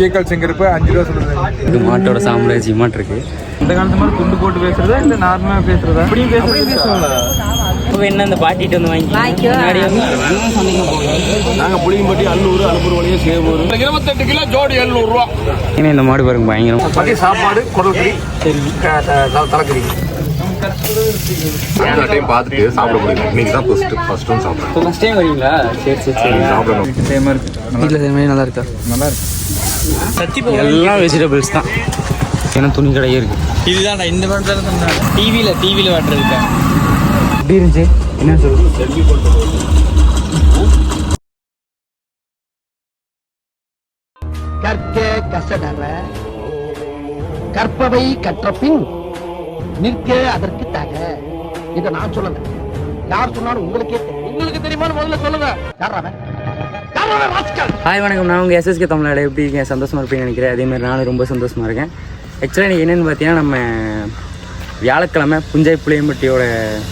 ஈயக்கால் செங்கருப்பு அஞ்சு ரூபா சொல்லுது. இது மாட்டோட சாம்ராஜ்யம் மாட்டு இருக்கு இந்த காலத்து மாதிரி துண்டு போட்டு பேசுறதா இல்ல நார்மலா பேசுறதா? அப்படியும் பேசுறதா இப்போ என்ன இந்த பாட்டிட்டு வந்து வாங்கி நாங்க புளியம்பட்டி அல்லூர் அனுப்பூர் வழியே சேவூர். இருபத்தெட்டு கிலோ ஜோடி எழுநூறு ரூபா. ஏன்னா இந்த மாடு பாருங்க பயங்கரம். சாப்பாடு குடல் கறி தலைக்கறி. அந்த டைம் பார்த்துட்டு சாப்பிட முடியும் இன்னைக்கு தான் ஃபர்ஸ்ட் ஃபர்ஸ்ட் சாப்பிட்றேன். டைம் வரீங்களா? சரி சரி சரி. சாப்பிடணும். சேமா இருக்கு. வீட்டில் இதே மாதிரி நல்லா இருக்கா? நல்லா இருக்கு. எல்லாம் வெஜிடபிள்ஸ் தான். ஏன்னா துணி கடையே இருக்கு. இதுதான் இந்த மாதிரி டிவியில டிவியில வாட்டுறதுக்கா எப்படி இருந்துச்சு? என்ன சொல்லு கற்க கசடற கற்பவை கற்ற பின் நிற்க அதற்கு தக. இத நான் சொல்லல. யார் சொன்னாலும் உங்களுக்கே தெரியும். உங்களுக்கு தெரியுமான்னு முதல்ல சொல்லுங்க. யார் அவன்? ஹாய் வணக்கம். நான் உங்கள் எஸ்எஸ்கே தமிழ்நாடு. எப்படி இருக்கேன் சந்தோஷமாக இருப்பீங்கன்னு நினைக்கிறேன். அதேமாதிரி நானும் ரொம்ப சந்தோஷமாக இருக்கேன். ஆக்சுவலாக எனக்கு என்னென்னு பார்த்தீங்கன்னா நம்ம வியாழக்கிழமை புஞ்சை புளியம்பட்டியோட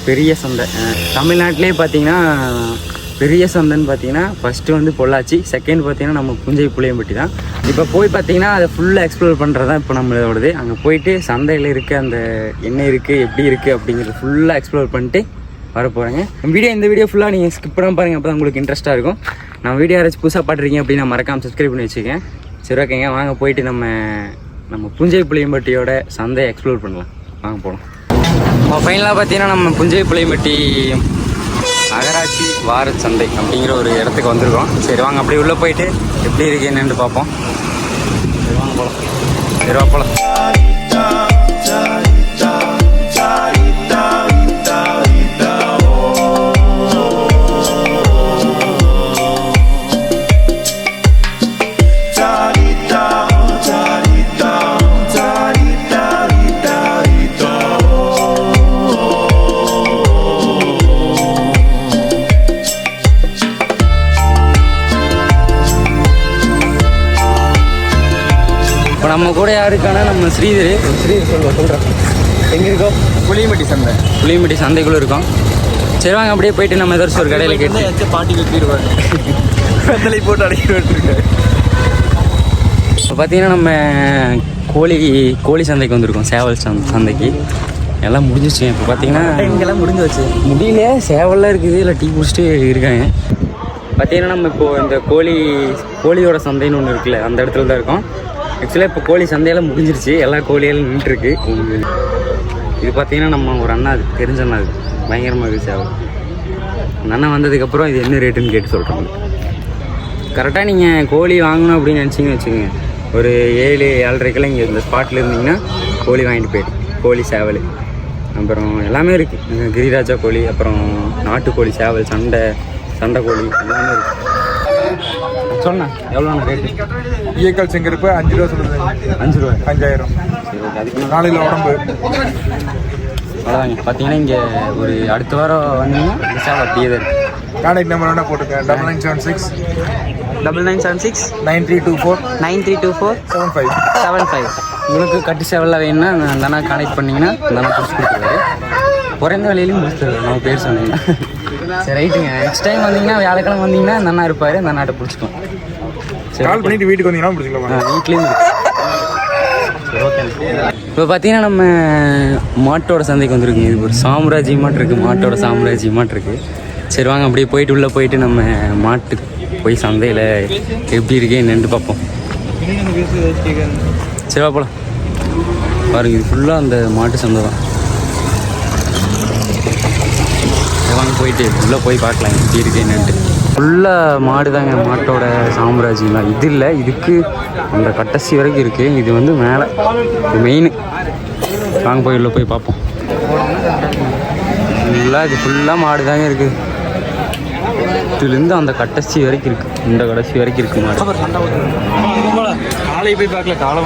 பெரிய சந்தை. தமிழ்நாட்டிலேயே தமிழ்நாட்டிலே பார்த்தீங்கன்னா பெரிய சந்தைன்னு பார்த்தீங்கன்னா ஃபஸ்ட்டு வந்து பொள்ளாச்சி. செகண்ட் பார்த்தீங்கன்னா நம்ம புஞ்சை புளியம்பட்டி தான். இப்போ போய் பார்த்தீங்கன்னா அதை ஃபுல்லாக எக்ஸ்ப்ளோர் பண்ணுறது தான் இப்போ நம்மளோடது. அங்கே போயிட்டு சந்தையில் இருக்க அந்த என்ன இருக்குது எப்படி இருக்குது அப்படிங்கிறத ஃபுல்லாக எக்ஸ்ப்ளோர் பண்ணிட்டு வர போகிறேங்க வீடியோ இந்த வீடியோ ஃபுல்லாக நீங்கள் ஸ்கிப் பண்ண பாருங்கள் அப்போ தான் உங்களுக்கு இன்ட்ரெஸ்ட்டாக இருக்கும். நான் வீடியோ யாராச்சும் புதுசாக பாட்டுறீங்க அப்படின்னா மறக்காமல் சப்ஸ்கிரைப் பண்ணி வச்சுக்கேன் சரி ஓகேங்க. வாங்க போயிட்டு நம்ம நம்ம புஞ்சை புளியம்பட்டியோட சந்தையை எக்ஸ்ப்ளோர் பண்ணலாம். வாங்க போகலாம் ஃபைனலாக பார்த்தீங்கன்னா நம்ம புஞ்சை புளியம்பட்டி அகராட்சி வார சந்தை அப்படிங்கிற ஒரு இடத்துக்கு வந்திருக்கோம். சரி வாங்க அப்படியே உள்ளே போயிட்டு எப்படி இருக்கு என்னன்னு பார்ப்போம். சரி வாங்க போகலாம் சரி வா போகலாம் இப்போ நம்ம கூட யாருக்கான? நம்ம ஸ்ரீதர். ஸ்ரீதர் சொல்லுவோம் சொல்கிறேன் எங்கே இருக்கோம் புளியம்பட்டி சந்தை. புளியம்பட்டி சந்தைக்குள்ளே இருக்கோம். சரி வாங்க அப்படியே போயிட்டு நம்ம ஏதாச்சும் ஒரு கடையில் கேட்டு. பாட்டி வெட்டிடுவாங்க. வெத்தலை போட்டு அடக்கி விட்டுருக்காரு இப்போ பார்த்தீங்கன்னா நம்ம கோழி கோழி சந்தைக்கு வந்திருக்கோம். சேவல் சந்தை சந்தைக்கு. எல்லாம் முடிஞ்சிச்சு. இப்போ பார்த்தீங்கன்னா இங்கெல்லாம் முடிஞ்சு வச்சு முடியல. சேவல்லாம் இருக்குது. இல்லை டீ குடிச்சிட்டு இருக்காங்க. பார்த்தீங்கன்னா நம்ம இப்போ இந்த கோழி கோழியோட சந்தைன்னு ஒன்று இருக்குல்ல அந்த இடத்துல தான் இருக்கோம். ஆக்சுவலாக இப்போ கோழி சந்தையெல்லாம் முடிஞ்சிருச்சு. எல்லா கோழியெல்லாம் நின்றுருக்கு. இது பார்த்தீங்கன்னா நம்ம ஒரு அண்ணா அது தெரிஞ்ச அண்ணா அது. பயங்கரமாக இருக்குது சேவல் அந்த அண்ணா வந்ததுக்கப்புறம் இது என்ன ரேட்டுன்னு கேட்டு சொல்கிறோம் கரெக்டாக நீங்கள் கோழி வாங்கணும் அப்படின்னு நினச்சிங்கன்னு வச்சுக்கோங்க. ஒரு ஏழு ஏழரைக்கெல்லாம் இங்கே இந்த ஸ்பாட்டில் இருந்தீங்கன்னா கோழி வாங்கிட்டு போயிடும் கோழி சேவல். அப்புறம் எல்லாமே இருக்குது கிரிராஜா கோழி அப்புறம் நாட்டுக்கோழி சேவல் சண்டை சண்டை கோழி எல்லாமே இருக்குது சொன்னேன். எவ்வளோ ரேட்டு ஈயக்கால் செங்கருப்பு அஞ்சு ரூபா சொல்லுது. அஞ்சு ரூபா. அஞ்சாயிரம். சரி ஓகே. அதுக்கு நாளையில் உடம்பு. அவ்வளோதாங்க பார்த்தீங்கன்னா இங்கே ஒரு அடுத்த வாரம் வந்தீங்கன்னா இந்த சேவல் அப்படியே தான் கான்டாக்ட் நம்பர் வேணா போட்டுக்க double nine seven six double nine seven six nine three two four nine three two four seven five seven five உங்களுக்கு கட்டு சேவலில் வேணும்னா நான் அந்த அண்ணா கான்டெக்ட் பண்ணிங்கன்னா அந்த அண்ணா பிடிச்சி கொடுத்துருவாரு. குறைந்த விலையிலையும் பிடிச்சிருவாரு நம்ம பேர் சொன்னீங்கன்னா சரி ரைட்டுங்க. நெக்ஸ்ட் டைம் வந்தீங்கன்னா வியாழக்கிழமை வந்தீங்கன்னா அண்ணா இருப்பார் அந்த அண்ணாட்ட பிடிச்சிக்கும் சரி கால் பண்ணிட்டு வீட்டுக்கு வந்தீங்கன்னா பிடிச்சிக்கலாம். வீட்லேயும் இப்போ பார்த்தீங்கன்னா நம்ம மாட்டோட சந்தைக்கு வந்திருக்குங்க. இது ஒரு சாம்ராஜ்யமாட்டு இருக்குது மாட்டோட சாம்ராஜ்யமாட்டு இருக்குது சரி வாங்க அப்படியே போயிட்டு உள்ளே போயிட்டு நம்ம மாட்டுக்கு போய் சந்தையில் எப்படி இருக்கு என்னன்னு பார்ப்போம். சரி வா போலாம். பாருங்க இது ஃபுல்லாக அந்த மாட்டு சந்தை தான் சரி, வாங்க போயிட்டு உள்ளே போய் பார்க்கலாம். எப்படி இருக்கு என்னன்ட்டு. ஃபுல்லாக மாடு தாங்க மாட்டோட சாம்ராஜ்யம்லாம். இது இல்லை இதுக்கு அந்த கட்டசி வரைக்கும் இருக்குது இது வந்து மேலே மெயின் வாங்க போய் உள்ளே போய் பார்ப்போம். ஃபுல்லாக இது ஃபுல்லாக மாடு தாங்க இருக்குது இதுலேருந்து அந்த கட்டசி வரைக்கும் இருக்குது இந்த கடைசி வரைக்கும் இருக்குது மாடு. காலை போய் பார்க்கல காலை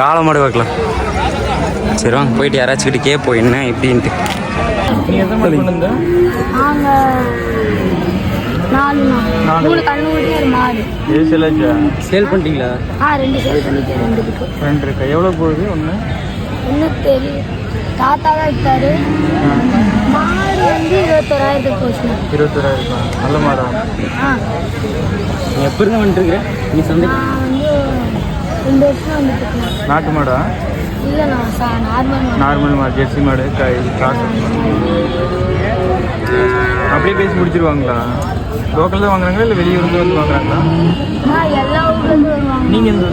காளை மாடு பார்க்கலாம். சரி வாங்க போயிட்டு யாராச்சும் கிட்ட கேட்போம் என்ன எப்படின்ட்டு. நீ எந்த மாதிரி கொண்டு நாங்க நாலு. நாள் மூணு ஒரு மாடு. ஏசிலாச்சா சேல் பண்ணிட்டீங்களா? ஆ ரெண்டு சேல் பண்ணிட்டு ரெண்டு இருக்கு ரெண்டு இருக்கா. எவ்வளோ போகுது ஒன்று இன்னும் தெரியும் தாத்தா தான் விட்டாரு மாடு வந்து இருபத்தோராயிரத்துக்கு போச்சுண்ணா. இருபத்தோராயிரம்? நல்ல மாடா. ஆ. நீ எப்போ இருந்து வந்துட்டு இருக்கிற நீ சந்தைக்கு? நான் வந்து ரெண்டு வருஷம் வந்துட்டு இருக்கேன். நாட்டு மாடா? நார்மல் மாடு ஜெர்சி மாடு க- இது கிராஸ் அப்படியே பேசி முடிச்சிருவாங்களா லோக்கல் தான் வாங்குறாங்களா இல்லை வெளியூர்ந்து வந்து வாங்குறாங்களா நீங்கள் எந்த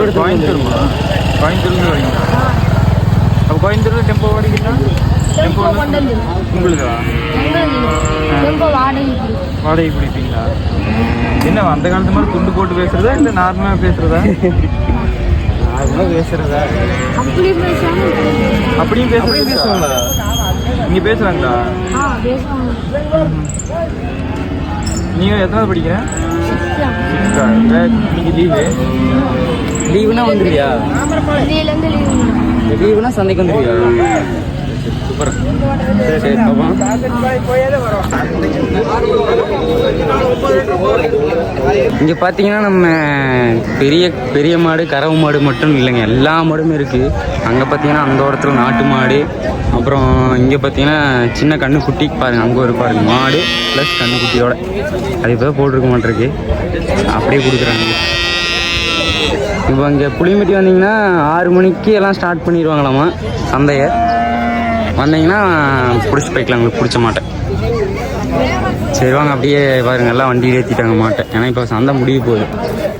ஊர் கோயம்புத்தூர்மா கோயம்புத்தூர்லேருந்து வரீங்களா அப்போ கோயம்புத்தூரில் டெம்போ வாடிக்கிறா டெம்போ உங்களுக்கா வாடகை பிடிப்பீங்களா என்ன அந்த காலத்து மாதிரி துண்டு போட்டு பேசுறதா இல்லை நார்மலாக பேசுறதா நார்மலாக பேசுறதா? அப்படி பேசாம இப்படி பேசாம. அப்படியும் பேசுறாங்களா? இங்க பேசுறாங்களா நீங்க எத்தனாவது படிக்கிற. இன்னைக்கு லீவு லீவுனா வந்துருவியா? லீவுனா சந்தைக்கு வந்துருவியா? சூப்பர். சரி சரி இங்கே பார்த்தீங்கன்னா நம்ம பெரிய பெரிய மாடு கறவு மாடு மட்டும் இல்லைங்க. எல்லா மாடுமே இருக்குது அங்கே பார்த்தீங்கன்னா அந்த இடத்துல நாட்டு மாடு அப்புறம் இங்கே பார்த்தீங்கன்னா சின்ன கண்ணுக்குட்டி பாருங்க. அங்கே ஒரு பாருங்க. மாடு ப்ளஸ் கண்ணுக்குட்டியோட. அது இப்போ போட்டிருக்க மாட்டிருக்கு. அப்படியே கொடுக்குறாங்க. இப்போ இங்கே புளிமட்டி வந்தீங்கன்னா ஆறு மணிக்கு எல்லாம் ஸ்டார்ட் பண்ணிடுவாங்களாமா சந்தையை? வந்தீங்கன்னா பிடிச்சி போய்க்கலாம் உங்களுக்கு பிடிச்ச மாட்டேன் சரி வாங்க அப்படியே பாருங்க எல்லாம் வண்டியில் ஏற்றிட்டாங்க மாட்டேன் ஏன்னா இப்போ சந்தை முடிய போகுது.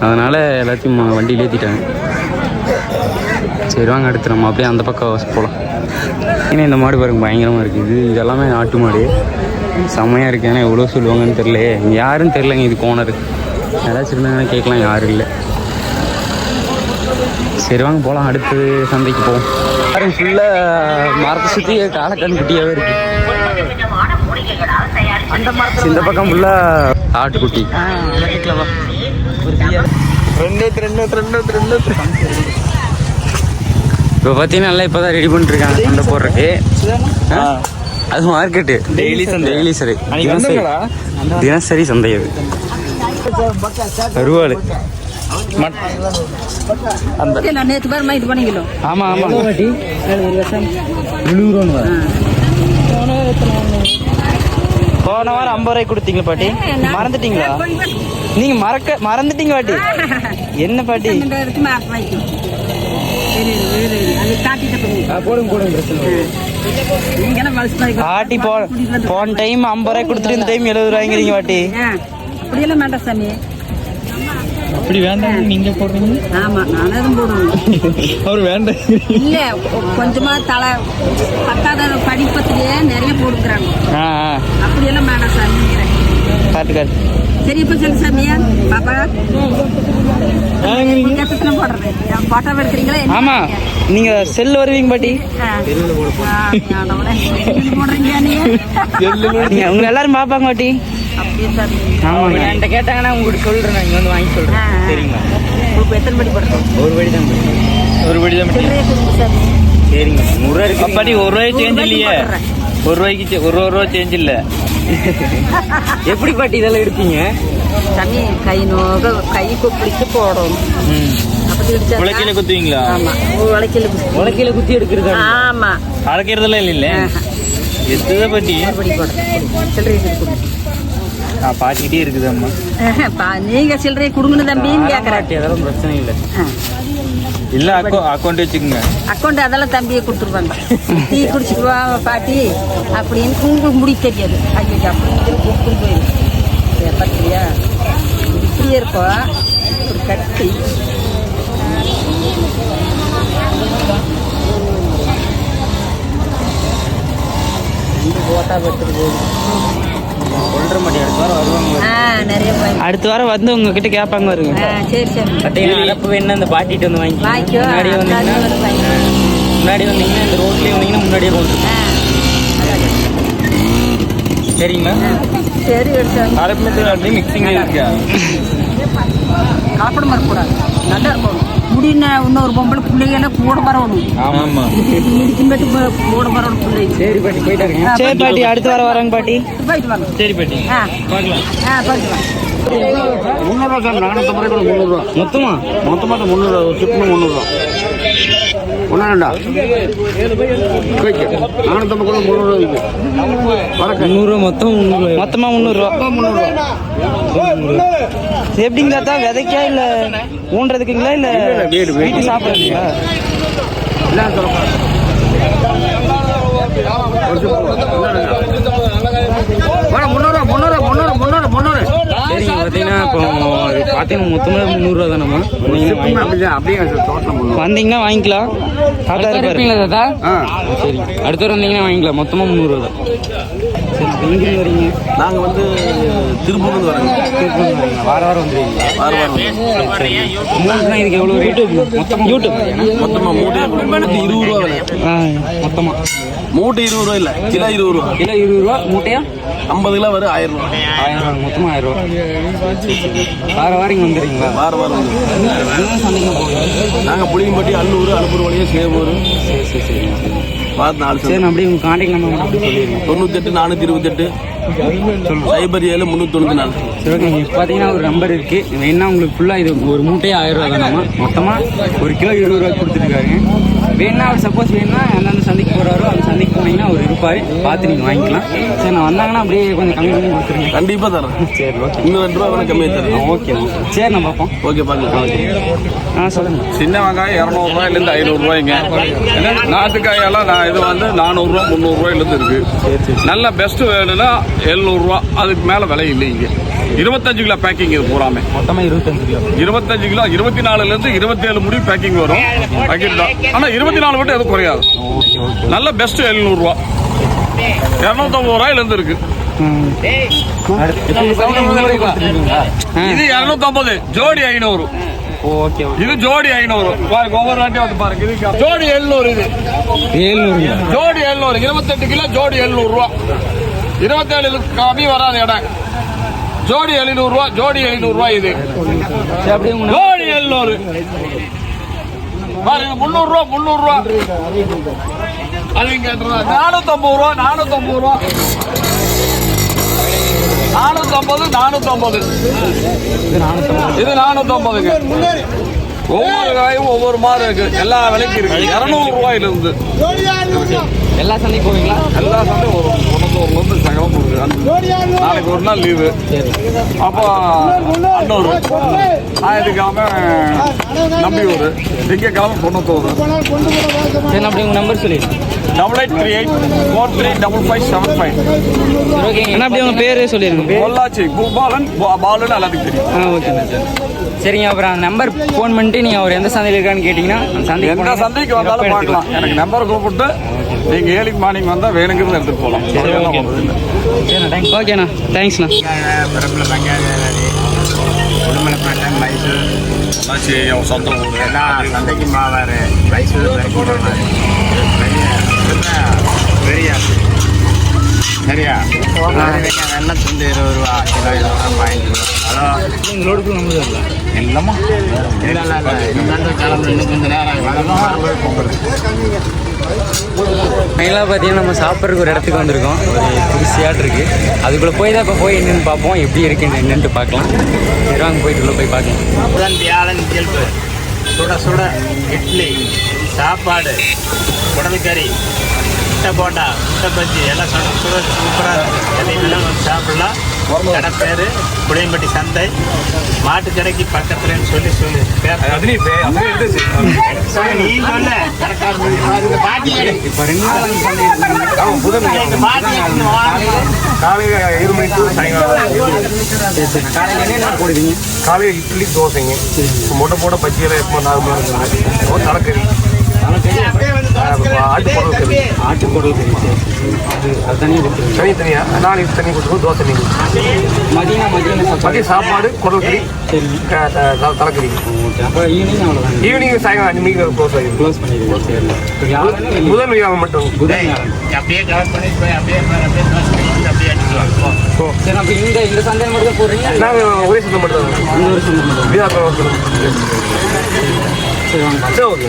அதனால் எல்லாத்தையும் வண்டியில் ஏற்றிட்டாங்க சரி வாங்க அடுத்து நம்ம அப்படியே அந்த பக்கம் போகலாம் ஏன்னா இந்த மாடு பாருங்க பயங்கரமாக இருக்குது இது இதெல்லாமே ஆட்டு மாடு. செம்மையாக இருக்குது ஏன்னா எவ்வளோ சொல்லுவாங்கன்னு தெரில யாரும் தெரிலங்க இது கோனர் யாராச்சும் இருந்தாங்கன்னா கேட்கலாம் யாரும் இல்லை. சரி வாங்க போகலாம் அடுத்து சந்தைக்கு போவோம். பாருங்க ஃபுல்லாக மரத்தை சுற்றி காலக்கண் குட்டியாகவே இருக்கு. இந்த பக்கம் ஃபுல்லாக ஆட்டுக்குட்டி. இப்போ பார்த்தீங்கன்னா நல்லா இப்போ தான் ரெடி பண்ணிட்டுருக்காங்க சண்டை போடுறதுக்கு? அது மார்க்கெட்டு டெய்லி சந்தை டெய்லி சரி தினசரி. தினசரி சந்தை அது. கருவாடு. நேற்று பேர் இது பண்ணிக்கணும். ஆமாம் ஆமாம் போன வாரம் ஐம்பது ரூபாய் கொடுத்தீங்க பாட்டி. மறந்துட்டீங்களா? நீங்க மறக்க மறந்துட்டீங்க பாட்டி. என்ன பாட்டி. பாட்டி போன டைம் ஐம்பது ரூபாய் கொடுத்துட்டு இந்த டைம் எழுபது ரூபாய்ங்கிறீங்க பாட்டி. அப்படியெல்லாம் வேண்டாம் சாமி. அப்படி வேண்டாம் நீங்க போடுறீங்க ஆமா நானே தான் போடுவேன் அவர் வேண்டாம் இல்ல கொஞ்சமா தலை பத்தாவது படிப்பத்திலேயே நிறைய போடுக்கிறாங்க அப்படியெல்லாம் வேண்டாம் சாமி காட்டு காட்டு சரி இப்ப சொல்லு சாமியா பாப்பா போட்டோ எடுக்கிறீங்களா ஆமா நீங்க செல் வருவீங்க பாட்டி போடுறீங்க நீங்க எல்லாரும் பாப்பாங்க பாட்டி அப்படியே என்கிட்ட கேட்டாங்கன்னா உங்களுக்கு சொல்றேன் நான் இங்க வந்து வாங்கி ஆ. சரிங்களா உங்களுக்கு எத்தனை மணி போடுறோம் ஒரு படி தான் ஒரு படி தான் சரிங்க. நூறுரூவா இருக்கு அப்பாடி ஒரு ரூபாய் சேஞ்ச் இல்லையே. ஒரு ரூபாய்க்கு ஒரு ரூபா சேஞ்ச் இல்ல. எப்படி பாட்டி இதெல்லாம் எடுப்பீங்க சாமி கை நோக கை கொப்பிடிச்சு இடிச்சா உலக்கையில குத்துவீங்களா? ஆமா. உழைக்கல உலக்கையில குத்தி எடுக்கிறது? ஆமா. அழைக்கிறதெல்லாம் இல்ல எத்துதான் பாட்டி? அப்படி பாத்துக்கிட்டே இருக்குது அம்மா. நீங்க சில்லறையை கொடுங்கன்னு தம்பின்னு கேக்குறேன். பாட்டி அதெல்லாம் பிரச்சனை இல்லை. இல்ல அக்கௌ அக்கௌண்ட் வச்சுக்கோங்க. அக்கௌண்ட் அதெல்லாம் தம்பியை கொடுத்துருவாங்க. டீ குடிச்சிட்டு வா பாட்டி அப்படின்னு உங்களுக்கு முடி தெரியாது. ஐயோ அப்படி போயிடும் பார்த்தியா இப்படியே இருக்கும் இப்படி கட்டி. போட்டா எடுத்துட்டு போயிடும் நிறைய அடுத்த வாரம் வந்து உங்ககிட்ட கேட்பாங்க வருங்க சரி சரி. பார்த்தீங்கன்னா அடப்பு வேணா இந்த பாட்டிட்டு வந்து வாங்கி முன்னாடி வந்தீங்கன்னா. முன்னாடி வந்தீங்கன்னா இந்த ரோட்லயே வந்தீங்கன்னா முன்னாடியே கொண்டு சரிங்களா? சரி அரைப்பு மிக்சிங் இருக்கா? கலப்படம் வரக்கூடாது நல்லா இருக்கணும் முடின இன்னொரு பொம்பளை பிள்ளைங்க கூட வரணும் ஆமா. போட்டு கூட வரணும் பிள்ளைங்க சரி பாட்டி போயிட்டு இருக்கேன் சரி பாட்டி அடுத்த வாரம் வராங்க பாட்டி. போயிட்டு வாங்க. சரி பாட்டி ஆ. பார்க்கலாம். ஆ போயிட்டு வாங்க. முந்நூறுவா சார் நானூற்றம்பது ரூபாய் முந்நூறுவா. மொத்தமா? மொத்தமாக முந்நூறுவா ஒரு சிப்னு ஒன்றா ரெண்டா? நானூற்றம்பது முந்நூறுரூவா மொத்தம் முந்நூறுரூவா மொத்தமா முந்நூறுரூவா முந்நூறுரூவா எப்படிங்க தாத்தா விதைக்கா இல்ல ஊன்றதுக்குங்களா இல்ல? வீடு, வீடு. வீட்டு சாப்பிட்றதுங்களா? என்ன சொல்லுங்க முந்நூறுரூவா முந்நூறு முந்நூறு முந்நூறு முந்நூறு சரிங்க பார்த்தீங்கன்னா இப்போ அது பார்த்தீங்கன்னா மொத்தமாக முந்நூறுரூவா தானம்மா? அப்படிதான் அப்படியே? வந்தீங்கன்னா வாங்கிக்கலாம். தாத்தா இருப்பீங்களா தாத்தா? ஆ. சரி. அடுத்த வாரம் வந்தீங்கன்னா வாங்கிக்கலாம். மொத்தமாக முந்நூறுரூவா தான். எங்கேருந்து வரீங்க? நாங்கள் வந்து திருப்பூர்லேருந்து வரோங்க திருப்பூர் வரீங்களா? வார வாரம் வந்துருவீங்களா? வார வாரம் இதுக்கு எவ்வளோ யூடியூப் மொத்தம் யூடியூப் மொத்தமாக மூட்டை மூட்டை இருபது ரூபா விலை ஆ மொத்தமாக மூட்டை இருபது ரூபா இல்லை கிலோ இருபது ரூபா. கிலோ இருபது ரூபா மூட்டையா? ஐம்பது கிலோ வரும் ஆயிரம் ரூபா. ஆயிரம் ரூபா மொத்தமாக ஆயிரம் ரூபா. வார வாரம் வந்துடுறீங்களா? வார வாரம் வந்து. என்ன நாங்கள் புளியம்பட்டி அல்லூர் அனுப்பூர் வழியாக சேவூர். சரி சரி சரி. பார்த்து நாலு சரி அப்படியே உங்கள் காண்டாக்ட் நம்பர் சொல்லிடுங்க தொண்ணூத்தெட்டு நானூற்றி இருபத்தெட்டு. சைபர் ஏழு முந்நூற்றி தொண்ணூற்றி நாலு. சரி ஓகே இப்போ பார்த்தீங்கன்னா ஒரு நம்பர் இருக்குது வேணா உங்களுக்கு ஃபுல்லாக இது ஒரு மூட்டையே ஆயிரம் ரூபா தானாமா மொத்தமாக ஒரு கிலோ இருபது ரூபா கொடுத்துருக்காருங்க வேணா சப்போஸ் வேணா அந்தந்த சந்தைக்கு போகிறாரோ அந்த சந்தைக்கு போனீங்கன்னா அவர் இருப்பார். பார்த்து நீங்கள் வாங்கிக்கலாம். சரி நான் வந்தாங்கன்னா அப்படியே கொஞ்சம் கம்மி பண்ணி கொடுத்துருங்க. கண்டிப்பாக தரேன். சரி ஓகே. இன்னும் ரெண்டு ரூபா கம்மியாக தரேன். ஓகே சரி நான் பார்ப்போம். ஓகே பார்க்கலாம் ஆ சொல்லுங்கள் சின்ன வெங்காயம் இரநூறுவாயிலேருந்து ஐநூறுரூவாய்ங்க நாட்டுக்காயெல்லாம் நான் இது வந்து நானூறுரூவா முந்நூறுரூவாயிலேருந்து இருக்குது நல்ல பெஸ்ட்டு வேணும்னா எழுநூறுவா அதுக்கு மேலே விலை இல்லைங்க. இருபத்தஞ்சு கிலோ பேக்கிங் இது பூராமே. மொத்தமாக இருபத்தஞ்சு கிலோ. இருபத்தஞ்சு கிலோ இருபத்தி நாலுலேருந்து இருபத்தேழு முடி பேக்கிங் வரும். பாக்கெட் தான். ஆனால் இருபத்தி நாலு மட்டும் எதுவும் குறையாது. நல்ல பெஸ்ட்டு எழுநூறுவா இரநூத்தம்பது ரூபாயிலேருந்து இருக்குது இது இரநூத்தம்பது ஜோடி ஐநூறு. ஓகே ஓகே இது ஜோடி ஐநூறு. பாருங்க ஒவ்வொரு வாட்டியும் வந்து பாருங்க. இது ஜோடி எழுநூறு இது. ஏழ்நூறுங்களா ஜோடி எழுநூறு. இருபத்தெட்டு கிலோ ஜோடி எழுநூறு ரூபா. இருபத்தேழு கம்மி வராது இடம். ஜோடி எழுநூறு ரூபா ஜோடி எழுநூறு ரூபா இது. ஜோடி எழுநூறு. பாருங்க முந்நூறு ரூபா முந்நூறு ரூபா அது இங்க நானூத்தம்பது ரூபா நானூத்தம்பது. ரூபா நானூத்தம்பது நானூத்தம்பது இது நானூத்தம்பதுங்க. ஒவ்வொரு காயும் ஒவ்வொரு மாதிரி இருக்கு. எல்லா விலைக்கும் இருக்கு. இருநூறு ரூபாயில இருந்து எல்லா சந்தைக்கு போவீங்களா? எல்லா சண்டையும் வரும் குணத்தூர்ல இருந்து சகலம் இருக்கு நாளைக்கு ஒரு நாள் லீவு. அப்போ அன்னூர் ஞாயிற்றுக்கிழமை நம்பியூர் திங்கக்கிழமை குணத்தூர் சரி நான் அப்படியே உங்கள் நம்பர் சொல்லிடுங்க double eight three eight four three double five seven five okay அண்ணா அப்படியே உங்க பேரு சொல்லிருங்க பொள்ளாச்சி பூபாலன் பாலுன்னு எல்லாத்துக்கும் தெரியும். ஓகேண்ணா சார். சரிங்க அப்புறம் நம்பர் ஃபோன் பண்ணிட்டு நீங்கள் அவர் எந்த சந்தையில் இருக்கான்னு கேட்டிங்கன்னா அந்த சந்தைக்கு எந்த போனீங்கன்னா சந்தைக்கு வந்தாலும் பார்க்கலாம். எனக்கு நம்பர் கூப்பிட்டு நீங்க ஏழு மார்னிங் வந்தா வேணுங்கிறது எடுத்துட்டு போகலாம் இல்லை. சரிண்ணா தேங்க்ஸ் ஓகேண்ணா தேங்க்ஸ்ண்ணா பொள்ளாச்சி அவன் சொந்த ஊர் எல்லா சந்தைக்கும் மாவாரு மைசூர் பெரிய சரியா? வெண்ணெய் துண்டு இருபது ரூபா கிலோ இருபது ரூபா. நம்பர் இல்லை இல்லை இல்லை. கிளம்பு இன்னும் கொஞ்சம் நேரம் பார்த்தீங்கன்னா நம்ம சாப்பிட்றதுக்கு ஒரு இடத்துக்கு வந்திருக்கோம். ஒரு குடிசையாட்டு இருக்கு. அதுக்குள்ளே போய் தான் இப்போ போய் என்னென்னு பார்ப்போம். எப்படி இருக்கு என்னென்ட்டு பார்க்கலாம். சரி வாங்க போயிட்டு உள்ள போய் பார்க்கலாம். புதன் வியாழன் இயல்பு. சுட சுட இட்லி சாப்பாடு குடல் கறி. முட்டை போண்டா முட்டை பஜ்ஜி எல்லாம் சூப்பராக இருக்கும். எதையும் வந்து சாப்பிடலாம். கடை பேர் புளியம்பட்டி சந்தை. மாட்டு கடைக்கு பக்கத்துலன்னு சொல்லி சொல்லு. நீ சொல்லு. பாட்டி பாட்டி. காலையில் ஏழு மணி டு சாயங்காலம் போடுவீங்க? காலையில் இட்லி தோசைங்க. முட்டை போட பஜ்ஜியில் எப்போ நார்மலாக இருக்குங்க. தலைக்கறி. ஆட்டு குடல் கறி. ஆட்டு குடல் கறி அது அது தனியாக கொடுத்துருங்க. தனி தனியாக கொடுத்துருவோம் தோசை தண்ணி கொடுத்துருவோம் மதியம் மதியம் சாப்பாடு. மதியம் சாப்பாடு குடல் கறி சரி. தலைக்கறி. ஓகே அப்போ ஈவினிங் அவ்வளோதான் ஈவினிங் சாயங்காலம் அஞ்சு மணிக்கு க்ளோஸ் ஆகிடும் க்ளோஸ் பண்ணிடுங்க. சரி. இப்போ வியாழன் வெள்ளி. முதல் வியாபாரம் மட்டும். புதன் வியாழன். அப்படியே கவர் பண்ணி போய் அப்படியே அப்படியே தோசை கறி அப்படியே அடிச்சுக்கலாம் சரி அப்போ இந்த இந்த சந்தையில் மட்டும் தான் போடுறீங்க? இல்ல நாங்கள் ஒரே சுத்தம் மட்டும் தான் இந்த ஒரு சந்தை மட்டும் வியாபாரம் சரி வாங்க. சரி ஓகே.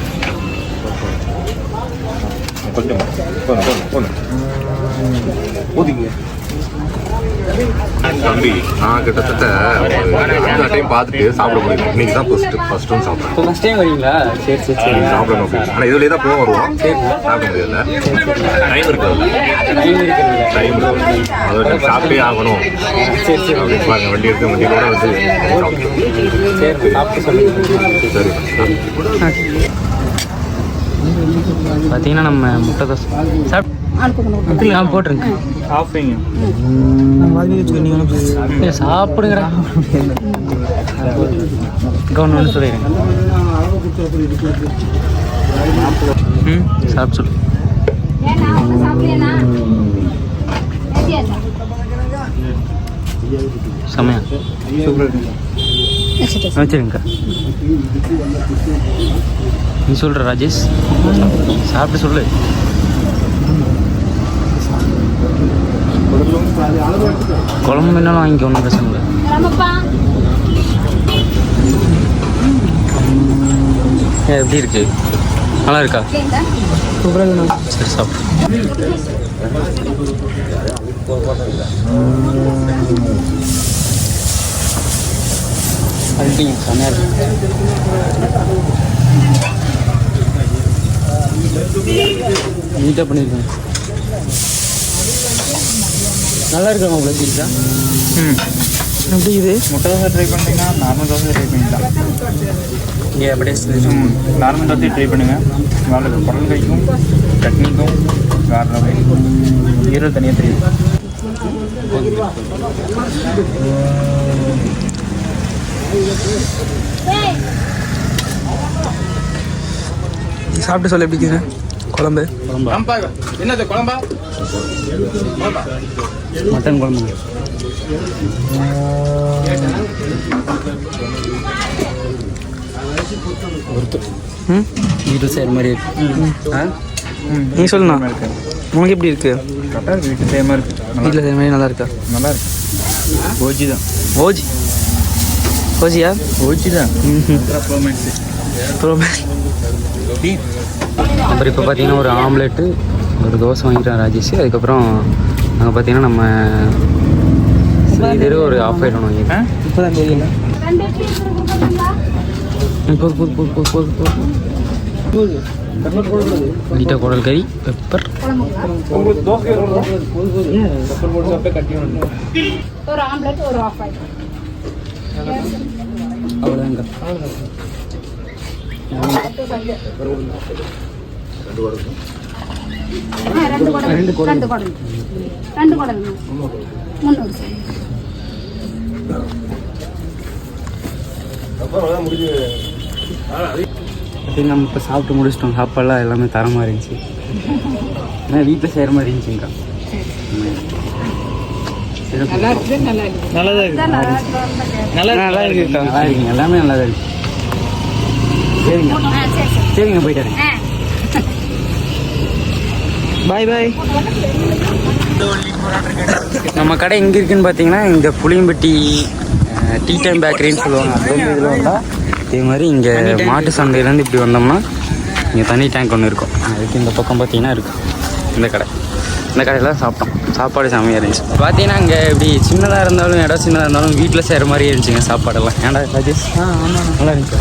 கொஞ்சம் போதும் போதும் ஊதிங்க தம்பி நான் கிட்டத்தட்ட அஞ்சு டைம் பார்த்துட்டு சாப்பிட முடியல இன்னைக்கு தான் ஃபர்ஸ்ட் ஃபர்ஸ்ட் ஒன் சாப்பிட்றேன் ஃபஸ்ட் டைம் வரீங்களா? சரி சரி சரி. சாப்பிடணும் அப்படின்னு. ஆனால் இதுலேயே தான் போக வருவோம். சாப்பிட முடியல. டைம் இருக்குல்ல டைம் இருக்கிறது டைம் அதோட சாப்பிட்டே ஆகணும். சரி சரி. அப்படின்னு பாருங்க வண்டி எடுத்து வண்டியோட வந்து சரி சரி. பார்த்தீங்கன்னா நம்ம முட்டை தோசை. சாப்பிட்டு போட்டுருங்க. சாப்பிடுங்க. சாப்பிடுங்கடா. கவர்மெண்ட் சொல்லிடுங்க ம் சாப்பிட்டு சொல்லு. செமையா வச்சுருங்கக்கா நீ சொல்கிற ராஜேஷ். சாப்பிட்டு சொல்லு. குழம்பு வேணாலும் வாங்கிக்க ஒன்றும் பிரச்சனை இல்லை. ஏ, எப்படி இருக்கு? நல்லா இருக்கா? சரி சாப்பிடு. செமையா இருக்கு. நீட்டாக பண்ணியிருக்கேன் நல்லா இருக்கா உங்களை சீட்டா ம். எப்படி இது? முட்டை தோசை ட்ரை பண்ணிட்டீங்கன்னா நார்மல் தோசை ட்ரை பண்ணிக்கலாம். இங்கே அப்படியே நார்மல் தோசை ட்ரை பண்ணுங்க. உங்களுக்கு குடல் கைக்கும் சட்னிக்கும் ரவை ஈரல் தனியாக தெரியும் சாப்பிட்டு சொல்ல எப்படி குழம்பு? என்னது குழம்பா? மட்டன் குழம்பு. ம்? வீட்டில் செய்கிற மாதிரி இருக்கு. ஆ? நீ சொல்லுண்ணா. இருக்கு. உனக்கு எப்படி இருக்கு? கரெக்டாக இருக்கு வீட்டு சேமாக இருக்கு. நல்லா வீட்டில் செய்கிற மாதிரி நல்லா இருக்கா? நல்லா இருக்கு. ஓஜி தான். ஓஜி? ஓஜியா? ஓஜி தான். ம் ப்ரோமேக்ஸ் அப்புறம் அப்புறம் இப்போ பார்த்தீங்கன்னா ஒரு ஆம்லெட்டு ஒரு தோசை வாங்கிட்டோம் ராஜேஷ். அதுக்கப்புறம் அங்கே பார்த்தீங்கன்னா நம்ம இது ஒரு ஆஃப் ஆயிடணும் வாங்கிட்டேன் இப்போ தான் தெரியல. போது போது போது போது போது போது நீட்டாக குடல் கறி பெப்பர் ஒரு ஆம்லெட் ஒரு ஆஃப் ஆயிடும் அவ்வளோதாங்க ரெண்டு குடல் ரெண்டு குடல் ரெண்டு குடல் முந்நூறு நம்ம இப்போ சாப்பிட்டு முடிச்சிட்டோம் சாப்பாடுலாம் எல்லாமே தரமாக இருந்துச்சு ஏன்னா வீட்டில் செய்கிற மாதிரி இருந்துச்சுங்கக்கா நல்லா இருக்கு நல்லா நல்லா இருக்குக்கா நல்லா இருக்குங்க எல்லாமே நல்லா தான் இருக்கு சரிங்க சரிங்க போயிட்டு வரேன். பாய் பாய். நம்ம கடை எங்கே இருக்குன்னு பார்த்தீங்கன்னா இந்த புளியம்பட்டி டீ டைம் பேக்கரின்னு சொல்லுவாங்க. அது வந்து இதில் வந்தால் இதே மாதிரி இங்கே மாட்டு சந்தையிலேருந்து இப்படி வந்தோம்னா இங்கே தண்ணி டேங்க் ஒன்று இருக்கும். அதுக்கு இந்த பக்கம் பார்த்தீங்கன்னா இருக்கும் இந்த கடை. இந்த கடையில் தான் சாப்பிட்டோம். சாப்பாடு செம்மையாக இருந்துச்சு. பார்த்தீங்கன்னா இங்கே இப்படி சின்னதாக இருந்தாலும் இடம் சின்னதாக இருந்தாலும் வீட்டில் செய்கிற மாதிரி இருந்துச்சுங்க சாப்பாடெல்லாம். ஏன்டா ராஜேஷ்? நல்லா இருந்துச்சு?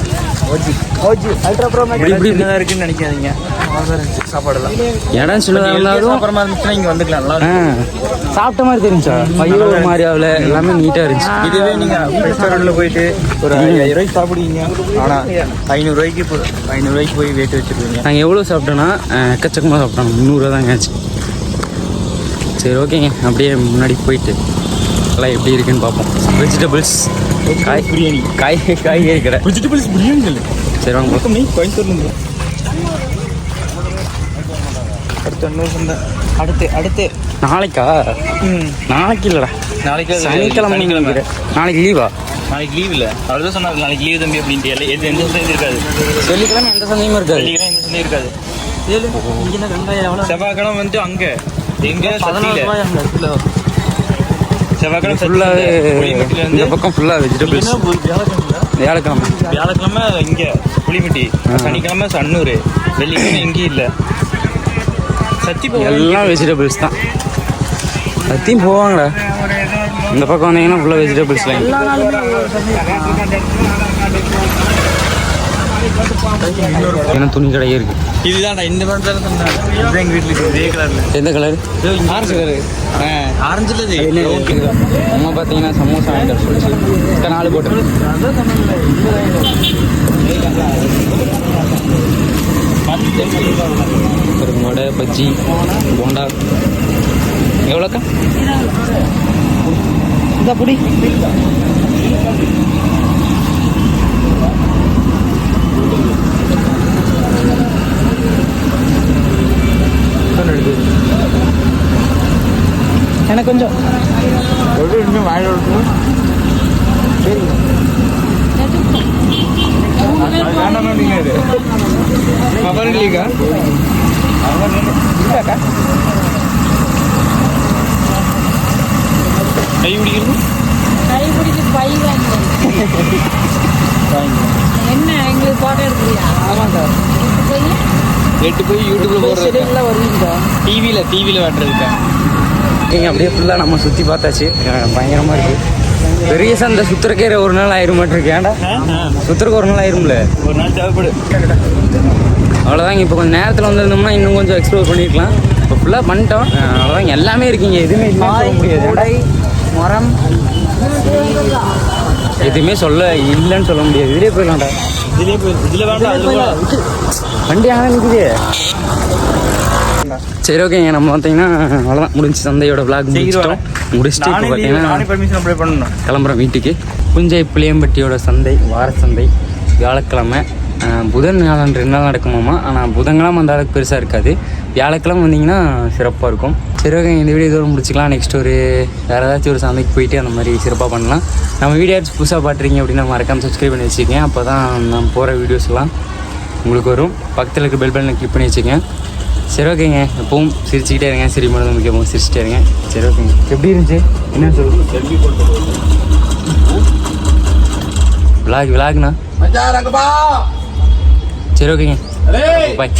ஓஜி ஓஜி அல்ட்ரா ப்ரோ இப்படி இப்படி. சின்னதாக இருக்குன்னு நினைக்காதீங்க. சாப்பாடெல்லாம் இடம் சின்னதாக இருந்தாலும் அப்புறமா இருந்துச்சுன்னா இங்கே வந்துக்கலாம் நல்லா ஆ, சாப்பிட்ட மாதிரி தெரிஞ்சா பையன் ஒரு மாதிரி ஆகல எல்லாமே நீட்டாக இருந்துச்சு. இதுவே நீங்கள் ரெஸ்டாரண்ட்டில் போயிட்டு ஒரு ஐயாயிரம் ரூபாய்க்கு சாப்பிடுவீங்க. ஆனால் ஐநூறுரூவாய்க்கு இப்போ ஐநூறுரூவாய்க்கு போய் வெயிட் வச்சுருவீங்க. நாங்கள் எவ்வளோ சாப்பிட்டோன்னா எக்கச்சக்கமாக சாப்பிட்டோம். முந்நூறுவா தாங்க ஆச்சு. சரி ஓகேங்க. அப்படியே முன்னாடி போயிட்டு எல்லாம் எப்படி இருக்குன்னு பார்ப்போம். வெஜிடபிள்ஸ் காய் பிரியாணி. காய் காய்கறி கடை. வெஜிடபிள்ஸ் பிரியாணி இல்லை சரி வாங்க. நீ கோயம்புத்தூர்ல அடுத்து இன்னொரு சந்தை அடுத்து அடுத்து நாளைக்கா நாளைக்கு இல்லைடா நாளைக்கு சனிக்கிழமை. நாளைக்கு லீவா நாளைக்கு லீவ் இல்லை அவ்வளோதான் சொன்னார் நாளைக்கு லீவ் தம்பி அப்படின்ட்டு எது எந்த சந்தையும் இருக்காது வெள்ளிக்கிழமை எந்த சந்தையும் இருக்காது வெள்ளிக்கிழமை எந்த சந்தையும் இருக்காது செவ்வாய்க்கிழமை வந்து அங்க எங்க சத்தியில செவ்வாய்க்கிழமை ஃபுல்லாகவே இந்த பக்கம் ஃபுல்லாக வெஜிடபிள்ஸ் வியாழக்கிழமை. வியாழக்கிழமை இங்க புளிமட்டி. சனிக்கிழமை சன்னூர். வெள்ளிக்கிழமை எங்கேயும் இல்ல. சத்தி எல்லாம் வெஜிடபிள்ஸ் தான். சத்தியும் போவாங்கடா. இந்த பக்கம் வந்தீங்கன்னா ஃபுல்லாக வெஜிடபிள்ஸ் லைன் ஏன்னா துணி கடையே இருக்கு. இதுதான்டா இந்த படத்துல சொன்னேன். இதுதான் எங்க வீட்டுல இருக்கு இதே கலர்ல எந்த கலர் ஆரஞ்சு கலர் ஆரஞ்சுல இது. அம்மா பார்த்தீங்கன்னா சமோசா வாங்கிட்டு சொல்லிச்சு. இத்தனை நாலு போட்டு. ஒரு வடை பஜ்ஜி போண்டா. எவ்வளோக்கா? இந்த புடி. எனக்கு கொஞ்சம். அவர்களுக்கா கை பிடிக்கிறது கைப்பிடிச்சு பை வாங்கி என்ன எங்களுக்கு போட்டோ எடுக்கிறியா ஆமாம் சார் போய் எட்டு போய் யூடியூப்ல போடுறது வருவீங்க டிவியில டிவியில வெட்டுறதுக்கா இங்கே அப்படியே ஃபுல்லாக நம்ம சுற்றி பார்த்தாச்சு. பயங்கரமாக இருக்குது பெரிய சந்தை சுத்துறக்கே ஒரு நாள் ஆயிரும் ஏன்டா? சுத்துறக்கு ஒரு நாள் ஆயிரும்ல? ஒரு நாள் தேவைப்படு. அவ்வளோதாங்க இப்போ கொஞ்சம் நேரத்தில் வந்திருந்தோம்னா இன்னும் கொஞ்சம் எக்ஸ்ப்ளோர் பண்ணியிருக்கலாம் இப்போ ஃபுல்லாக பண்ணிட்டோம். அவ்வளோதாங்க எல்லாமே இருக்கீங்க. எதுவுமே சொல்ல முடியாது. மரம். எதுவுமே சொல்ல இல்லைன்னு சொல்ல முடியாது. இதுலேயே போயிடலாம்டா. இதுலயே போய் இதுல வேண்டாம். வண்டி அங்கே நிற்குது சரி ஓகேங்க நம்ம பார்த்தீங்கன்னா அவ்வளோதான் முடிஞ்சு சந்தையோட விளாக் முடிச்சிட்டோம். முடிச்சுட்டு இப்போ பார்த்தீங்கன்னா கிளம்புறோம் வீட்டுக்கு. புஞ்சை புளியம்பட்டியோட சந்தை வார சந்தை வியாழக்கிழமை. புதன் வியாழன் ரெண்டு நாள் நடக்குமாமா ஆனால் புதன்கிழமை அந்த அளவுக்கு பெருசாக இருக்காது. வியாழக்கிழமை வந்தீங்கன்னா சிறப்பாக இருக்கும். சரி ஓகே இந்த வீடியோ இதோட முடிச்சுக்கலாம். நெக்ஸ்ட் ஒரு வேறு ஏதாச்சும் ஒரு சந்தைக்கு போயிட்டு அந்த மாதிரி சிறப்பாக பண்ணலாம். நம்ம வீடியோ புதுசாக பார்த்துறீங்க அப்படின்னா மறக்காம சப்ஸ்கிரைப் பண்ணி வச்சுக்கேன் அப்போ தான் நான் போகிற வீடியோஸ் எல்லாம் உங்களுக்கு வரும். பக்கத்தில் இருக்க பெல் பட்டனை கிளிக் பண்ணி வச்சுக்கேன் சரி ஓகேங்க எப்பவும் சிரிச்சுக்கிட்டே இருங்க. சரி மனது முக்கியமாக சிரிச்சுட்டே இருங்க. சரி ஓகேங்க எப்படி இருந்துச்சு? என்ன சொல்லு விலாக் விலாக்ண்ணா சரி ஓகேங்க பாய்